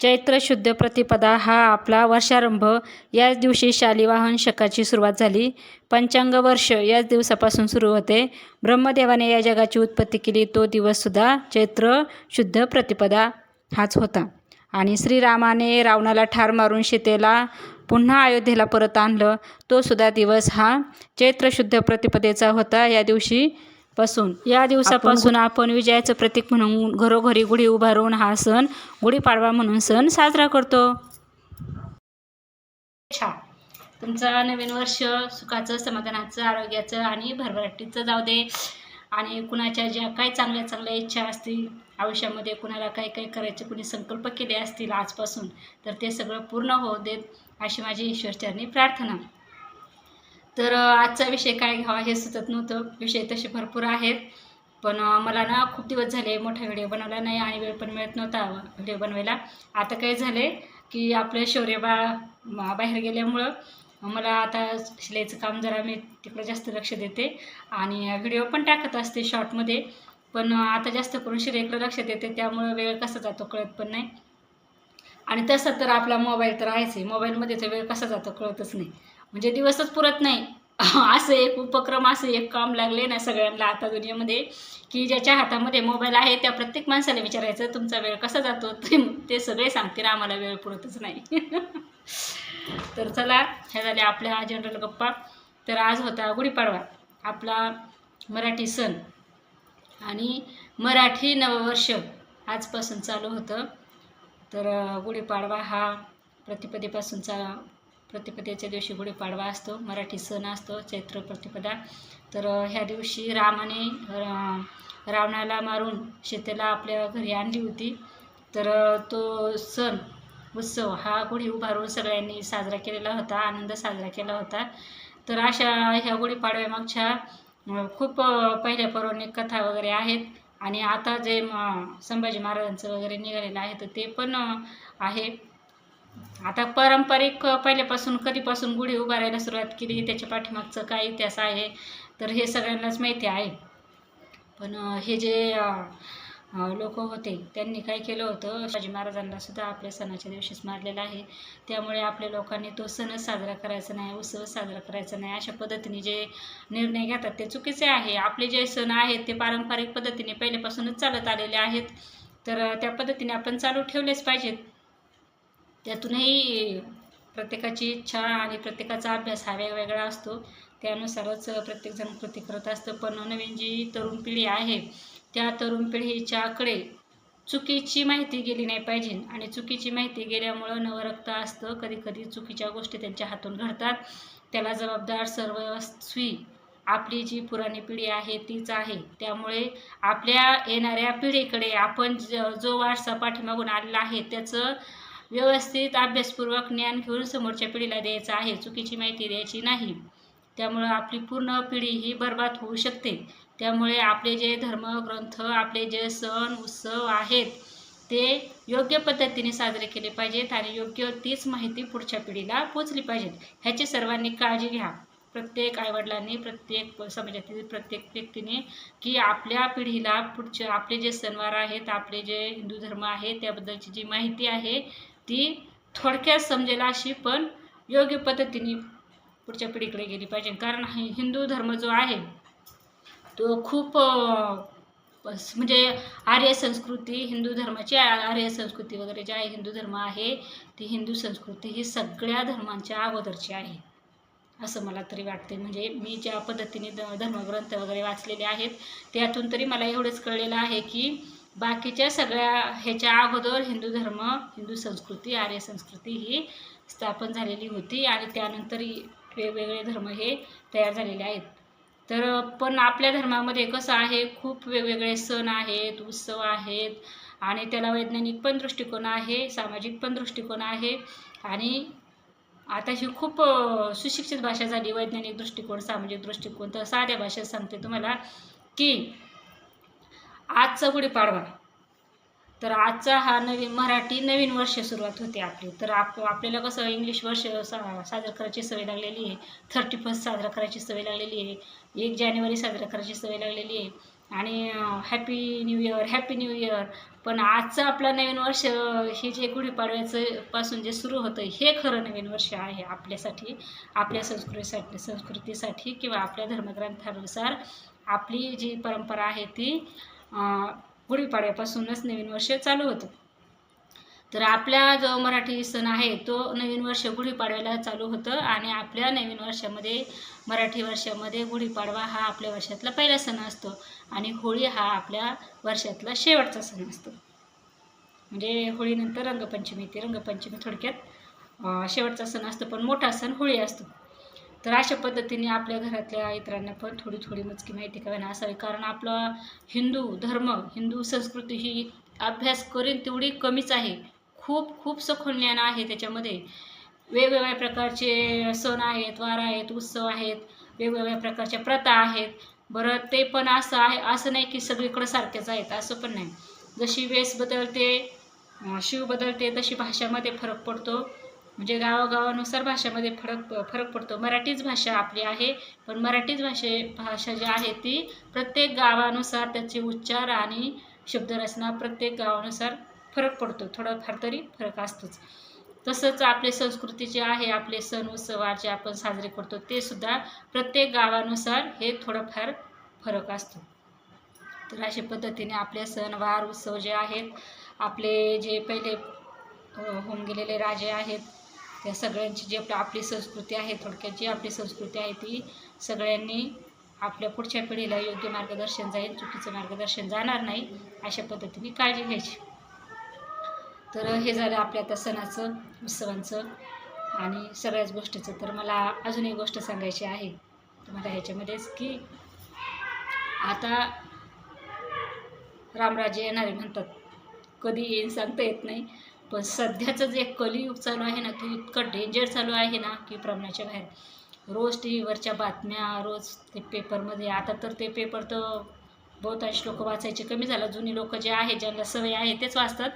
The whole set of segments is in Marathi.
चैत्र शुद्ध प्रतिपदा हा आपला वर्षारंभ. याच दिवशी शालिवाहन शकाची सुरुवात झाली. पंचांग वर्ष याच दिवसापासून सुरू होते. ब्रह्मदेवाने या जगाची उत्पत्ती केली. तो दिवससुद्धा चैत्र शुद्ध प्रतिपदा हाच होता. आणि श्रीरामाने रावणाला ठार मारून सीतेला पुन्हा अयोध्येला परत आणलं. तो सुद्धा दिवस हा चैत्र शुद्ध प्रतिपदेचा होता. या दिवशी पासून. या दिवसापासून आपण विजयाचं प्रतीक म्हणून घरोघरी गुढी उभारून हा सण गुढीपाडवा म्हणून सण साजरा करतो. छा तुमचं नवीन वर्ष सुखाचं समाधानाचं आरोग्याचं आणि भरभराटीचं जाऊ दे. आणि कुणाच्या ज्या काही चांगल्या चांगल्या इच्छा असतील आयुष्यामध्ये कुणाला काही काही करायचे कुणी संकल्प केले असतील आजपासून तर ते सगळं पूर्ण होऊ देत अशी माझी ईश्वरचरणी प्रार्थना. तर आजचा विषय काय घ्यावा हे सुचत नव्हतं. विषय तसे भरपूर आहेत. पण मला ना खूप दिवस झाले मोठा व्हिडिओ बनवला नाही आणि वेळ पण मिळत नव्हता व्हिडिओ बनवायला. आता काय झाले की आपलं शौर्यबा बाहेर गेल्यामुळं मला आता शिलाईचं काम जरा मी तिकडं जास्त लक्ष देते आणि व्हिडिओ पण टाकत असते शॉर्टमध्ये. पण आता जास्त करून शिलाईकडं लक्ष देते त्यामुळं वेळ कसा जातो कळत पण नाही. आणि तसं तर आपला मोबाईल तर आहेच आहे. मोबाईलमध्ये तर वेळ कसा जातो कळतच नाही. म्हणजे दिवसच पुरत नाही. असं एक उपक्रम असं एक काम लागले ना सगळ्यांना आता दुनियामध्ये की ज्याच्या हातामध्ये मोबाईल आहे त्या प्रत्येक माणसाला विचारायचं तुमचा वेळ कसा जातो? ते ते सगळे सांगतील आम्हाला वेळ पुरतच नाही. तर चला ह्या झाल्या आपल्या जनरल गप्पा. तर आज होता गुढीपाडवा आपला मराठी सण. आणि मराठी नववर्ष आजपासून चालू होतं. तर गुढीपाडवा हा प्रतिपदेपासूनचा प्रतिपदेच्या दिवशी गुढीपाडवा असतो मराठी सण असतो चैत्र प्रतिपदा. तर ह्या दिवशी रामाने रावणाला मारून शेतेला आपल्या घरी आणली होती. तर तो सण उत्सव हा गुढी उभारून सगळ्यांनी साजरा केलेला होता आनंद साजरा केला होता. तर अशा ह्या गुढीपाडव्यामागच्या खूप पहिल्या पौराणिक कथा वगैरे आहेत. आणि आता जे संभाजी महाराजांचं वगैरे निघालेलं आहे तर ते पण आहे. आता पारंपरिक पहिल्यापासून कधीपासून गुढी उभारायला सुरुवात केली त्याच्या पाठीमागचं काय इतिहास आहे तर हे सगळ्यांनाच माहिती आहे. पण हे जे लोक होते त्यांनी काय केलं होतं शिवाजी महाराजांना सुद्धा आपल्या सणाच्या दिवशीच मारलेलं आहे. त्यामुळे आपल्या लोकांनी तो सणच साजरा करायचा नाही उत्सव साजरा करायचा नाही अशा पद्धतीने जे निर्णय घेतात ते चुकीचे आहे. आपले जे सण आहेत ते पारंपरिक पद्धतीने पहिल्यापासूनच चालत आलेले आहेत. तर त्या पद्धतीने आपण चालू ठेवलेच पाहिजेत. त्यातूनही प्रत्येकाची इच्छा आणि प्रत्येकाचा अभ्यास हा वेगवेगळा असतो. त्यानुसारच प्रत्येकजण कृती करत असतं. पण नवीन जी तरुण पिढी आहे त्या तरुण पिढीच्याकडे चुकीची माहिती गेली नाही पाहिजे आणि चुकीची माहिती गेल्यामुळं नवरक्त असतं. कधी कधी चुकीच्या गोष्टी त्यांच्या हातून घडतात. त्याला जबाबदार सर्वस्वी आपली जी पुराणी पिढी आहे तीच आहे. त्यामुळे आपल्या येणाऱ्या पिढीकडे आपण जो वारसा पाठीमागून आलेला आहे त्याचं व्यवस्थित अभ्यासपूर्वक ज्ञान घेऊन समोरच्या पिढीला द्यायचं आहे. चुकीची माहिती द्यायची नाही. त्यामुळं आपली पूर्ण पिढी ही बर्बाद होऊ शकते. त्यामुळे आपले जे धर्मग्रंथ आपले जे सण उत्सव आहेत ते योग्य पद्धतीने साजरे केले पाहिजेत आणि योग्य तीच माहिती पुढच्या पिढीला पोचली पाहिजेत. ह्याची सर्वांनी काळजी घ्या. प्रत्येक आईवडिलांनी प्रत्येक समाजातील प्रत्येक व्यक्तीने की आपल्या पिढीला पुढचे आपले जे सणवार आहेत आपले जे हिंदू धर्म आहे त्याबद्दलची जी माहिती आहे ती थोडक्यात समजेल अशी पण योग्य पद्धतीने पुढच्या पिढीकडे गेली पाहिजे. कारण हिंदू धर्म जो आहे तो खूप म्हणजे आर्य संस्कृती हिंदू धर्माची आर्य संस्कृती वगैरे जे आहे हिंदू धर्म आहे ती हिंदू संस्कृती ही सगळ्या धर्मांच्या अगोदरची आहे. असं मला तरी वाटते. म्हणजे मी ज्या पद्धतीने द धर्मग्रंथ वगैरे वाचलेले आहेत त्यातून तरी मला एवढंच कळलेलं आहे की बाकीच्या सगळ्या ह्याच्या अगोदर हिंदू धर्म हिंदू संस्कृती आर्य संस्कृती ही स्थापन झालेली होती आणि त्यानंतर वेगवेगळे धर्म हे तयार झालेले आहेत. तर पण आपल्या धर्मामध्ये कसं आहे खूप वेगवेगळे सण आहेत उत्सव आहेत आणि त्याला वैज्ञानिक पण दृष्टिकोन आहे सामाजिक पण दृष्टिकोन आहे आणि आता ही खूप सुशिक्षित भाषा झाली वैज्ञानिक दृष्टिकोन सामाजिक दृष्टिकोन तर साध्या भाषेत सांगते तुम्हाला की आजचा गुढीपाडवा तर आजचा हा नवीन मराठी नवीन वर्ष सुरुवात होते आपली. तर आप आपल्याला कसं इंग्लिश वर्ष सा साजरं करायची सवय लागलेली आहे. थर्टी फर्स्ट साजरा करायची सवय लागलेली आहे. एक जानेवारी साजरा करायची सवय लागलेली आहे. आणि happy new year happy new year पण आजचं आपलं नवीन वर्ष हे जे गुढीपाडव्याचं पासून जे सुरू होतं हे खरं नवीन वर्ष आहे आपल्यासाठी आपल्या संस्कृतीसाठी संस्कृतीसाठी किंवा आपल्या धर्मग्रंथानुसार. आपली जी परंपरा आहे ती गुढीपाड्यापासूनच गुढीपाडव्यापासूनच नवीन वर्ष चालू होतं. तर आपला जो मराठी सण आहे तो नवीन वर्ष गुढीपाडव्याला चालू होतं आणि आपल्या नवीन वर्षामध्ये मराठी वर्षामध्ये गुढीपाडवा हा आपल्या वर्षातला पहिला सण असतो आणि होळी हा आपल्या वर्षातला शेवटचा सण असतो. म्हणजे होळीनंतर रंगपंचमी येते रंगपंचमी थोडक्यात शेवटचा सण असतो पण मोठा सण होळी असतो. तर अशा पद्धतीने आपल्या घरातल्या इतरांना पण थोडी थोडी मजकी माहिती करायला असावी. कारण आपला हिंदू धर्म हिंदू संस्कृती ही अभ्यास करीन तेवढी कमीच आहे. खूप खूप सखोल ज्ञान आहे त्याच्यामध्ये. वेगवेगळ्या प्रकारचे सण आहेत वार आहेत उत्सव आहेत वेगवेगळ्या प्रकारच्या प्रथा आहेत. बरं ते पण असं आहे असं नाही की सगळीकडं सारखेच आहेत असं पण नाही. जशी वेस बदलते शिव बदलते तशी भाषामध्ये फरक पडतो. म्हणजे गावागावानुसार भाषेमध्ये फरक फरक पडतो. मराठीच भाषा आपली आहे पण मराठीच भाषे भाषा जी आहे ती प्रत्येक गावानुसार त्याचे उच्चार आणि शब्दरचना प्रत्येक गावानुसार फरक पडतो. थोडाफार तरी फरक असतोच. तसंच आपले संस्कृती जे आहे आपले सण उत्सवार जे आपण साजरे करतो ते सुद्धा प्रत्येक गावानुसार हे थोडंफार फरक असतो. तर अशा पद्धतीने आपले सणवार उत्सव जे आहेत आपले जे पहिले होऊन गेलेले राजे आहेत त्या सगळ्यांची जी आपली आपली संस्कृती आहे थोडक्यात जी आपली संस्कृती आहे ती सगळ्यांनी आपल्या पुढच्या पिढीला योग्य मार्गदर्शन जाईल चुकीचं मार्गदर्शन जाणार नाही अशा पद्धतीने काळजी घ्यायची. तर हे झालं आपल्या आता सणाचं उत्सवांचं आणि सगळ्याच गोष्टीचं. तर मला अजून एक गोष्ट सांगायची आहे तुम्हाला ह्याच्यामध्येच की आता रामराजे येणारे म्हणतात कधी येईन सांगता येत नाही. पण सध्याचं जे कलियुग चालू आहे ना तो इतकं डेंजर चालू आहे ना की प्रमाणाच्या बाहेर. रोज टी व्हीवरच्या बातम्या रोज ते पेपरमध्ये. आता तर ते पेपर तर बहुतांश लोक वाचायचे कमी झालं. जुनी लोक जे आहे ज्यांना सवय आहे तेच वाचतात.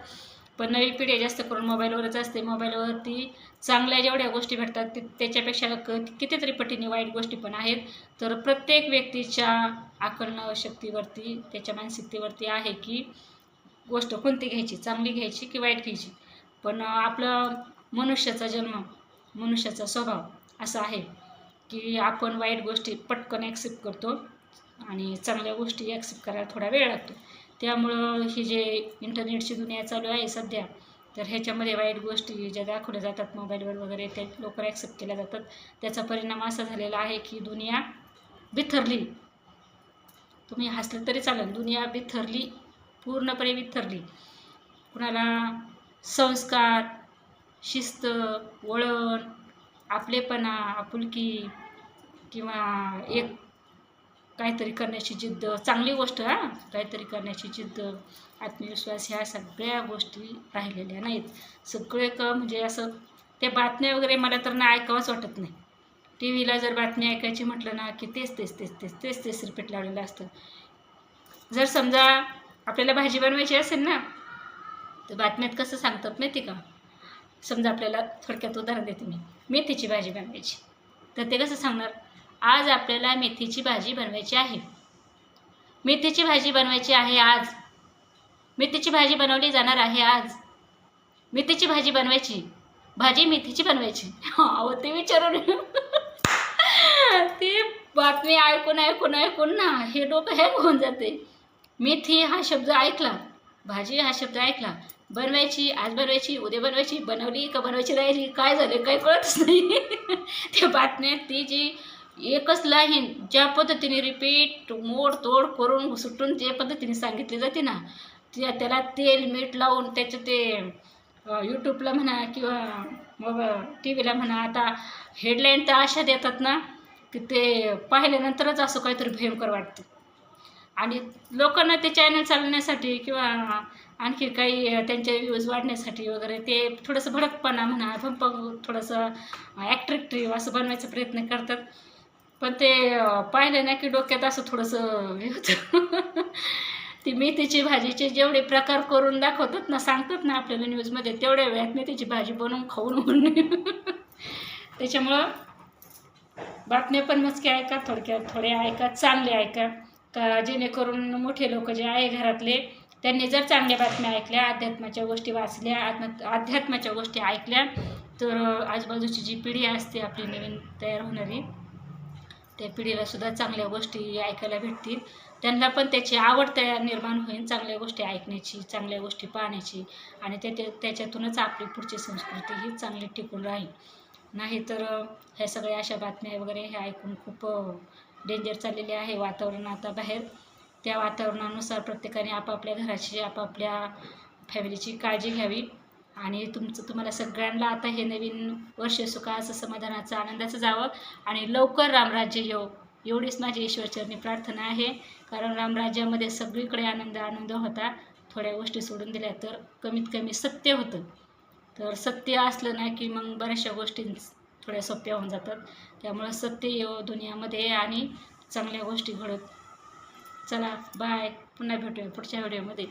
पण नवी पिढी जास्त करून मोबाईलवरच असते. मोबाईलवरती चांगल्या जेवढ्या गोष्टी भेटतात ते त्याच्यापेक्षा क कितीतरी पटीने वाईट गोष्टी पण आहेत. तर प्रत्येक व्यक्तीच्या आकलन शक्तीवरती त्याच्या मानसिकतेवरती आहे की गोष्ट कोणती घ्यायची? चांगली घ्यायची की वाईट घ्यायची? पण आपलं मनुष्याचा जन्म मनुष्याचा स्वभाव असा आहे की आपण वाईट गोष्टी पटकन ॲक्सेप्ट करतो आणि चांगल्या गोष्टी ॲक्सेप्ट करायला थोडा वेळ लागतो. त्यामुळं ही जे इंटरनेटची दुनिया चालू आहे सध्या तर ह्याच्यामध्ये वाईट गोष्टी ज्या दाखवल्या जातात मोबाईलवर वगैरे त्या लवकर ॲक्सेप्ट केल्या जातात. त्याचा परिणाम असा झालेला आहे की दुनिया बिथरली तुम्ही हसलं तरी चालेल दुनिया बिथरली पूर्णपणे बिथरली कुणाला संस्कार शिस्त वळण आपलेपणा आपुलकी किंवा एक काहीतरी करण्याची जिद्द. चांगली गोष्ट हां. काहीतरी करण्याची जिद्द आत्मविश्वास ह्या सगळ्या गोष्टी राहिलेल्या नाहीत. सगळे क म्हणजे असं ते बातम्या वगैरे मला तर ना ऐकावंच वाटत नाही. टी व्हीला जर बातमी ऐकायची म्हटलं ना की तेच तेच तेच तेच तेच तेच रिपीट लावलेलं असतं. जर समजा आपल्याला भाजी बनवायची असेल ना तर बातम्यात कसं सांगतात माहिती का? समजा आपल्याला थोडक्यात उदाहरण देते मी. मेथीची भाजी बनवायची. तर ते कसं सांगणार? आज आपल्याला मेथीची भाजी बनवायची आहे. मेथीची भाजी बनवायची आहे आज. मेथीची भाजी बनवली जाणार आहे आज. मेथीची भाजी बनवायची. भाजी मेथीची बनवायची. अहो ते विचारून. ते बातमी ऐकून ऐकून ऐकून ना हे डोकं हँग होऊन जाते. मेथी हा शब्द ऐकला. भाजी हा शब्द ऐकला. बनवायची आज बनवायची उद्या बनवायची बनवली का बनवायची राहिली काय झालं काय कळतच नाही. त्या बातम्यात ती जी एकच लाईन ज्या पद्धतीने रिपीट मोड तोड करून सुटून जे पद्धतीने सांगितली जाते ना त्या त्याला तेल मीठ लावून त्याचं ते यूट्यूबला म्हणा किंवा मग टी व्हीला म्हणा आता हेडलाईन तर अशा देतात ना की ते पाहिल्यानंतरच असं काहीतरी भयंकर वाटतं. आणि लोकांना ते चॅनल चालवण्यासाठी किंवा आणखी काही त्यांचे व्ह्यूज वाढण्यासाठी वगैरे ते थोडंसं भडकपणा म्हणा भंप थोडंसं ॲट्रॅक्टिव्ह असं बनवायचा प्रयत्न करतात. पण ते पाहिलं ना की डोक्यात असं थोडंसं हे होतं. ती मेथीची भाजीचे जेवढे प्रकार करून दाखवतात ना सांगतात ना आपल्याला न्यूजमध्ये तेवढ्या वेळात मेथीची भाजी बनवून खाऊन होऊन त्याच्यामुळं बातम्या पण मस्के ऐका थोडक्यात थोडे ऐका चांगले ऐका. का जेणेकरून मोठे लोक जे आहे घरातले त्यांनी जर चांगल्या बातम्या ऐकल्या अध्यात्माच्या गोष्टी वाचल्या आत्म अध्यात्माच्या गोष्टी ऐकल्या तर आजूबाजूची जी पिढी असते आपली नवीन तयार होणारी त्या पिढीलासुद्धा चांगल्या गोष्टी ऐकायला भेटतील. त्यांना पण त्याची आवड तयार निर्माण होईल चांगल्या गोष्टी ऐकण्याची चांगल्या गोष्टी पाहण्याची आणि त्या त्याच्यातूनच आपली पुढची संस्कृती ही चांगली टिकून राहील. नाहीतर तर ह्या सगळ्या अशा बातम्या वगैरे हे ऐकून खूप डेंजर चाललेले आहे वातावरण आता बाहेर. त्या वातावरणानुसार प्रत्येकाने आपापल्या घराची आपापल्या फॅमिलीची काळजी घ्यावी. आणि तुमचं तुम्हाला सगळ्यांना आता हे नवीन वर्ष सुखाचं समाधानाचं आनंदाचं जावं. आणि लवकर रामराज्य येऊ एवढीच माझी ईश्वरचरणी प्रार्थना आहे. कारण रामराज्यामध्ये सगळीकडे आनंद आनंद होता. थोड्या गोष्टी सोडून दिल्या तर कमीत कमी सत्य होतं. तर सत्य असलं ना की मग बऱ्याचशा गोष्टी थोड्या सोप्या होऊन जातात. त्यामुळं सत्य येव दुनियामध्ये आणि चांगल्या गोष्टी घडत. चला बाय पुन्हा भेटूया पुढच्या व्हिडिओमध्ये.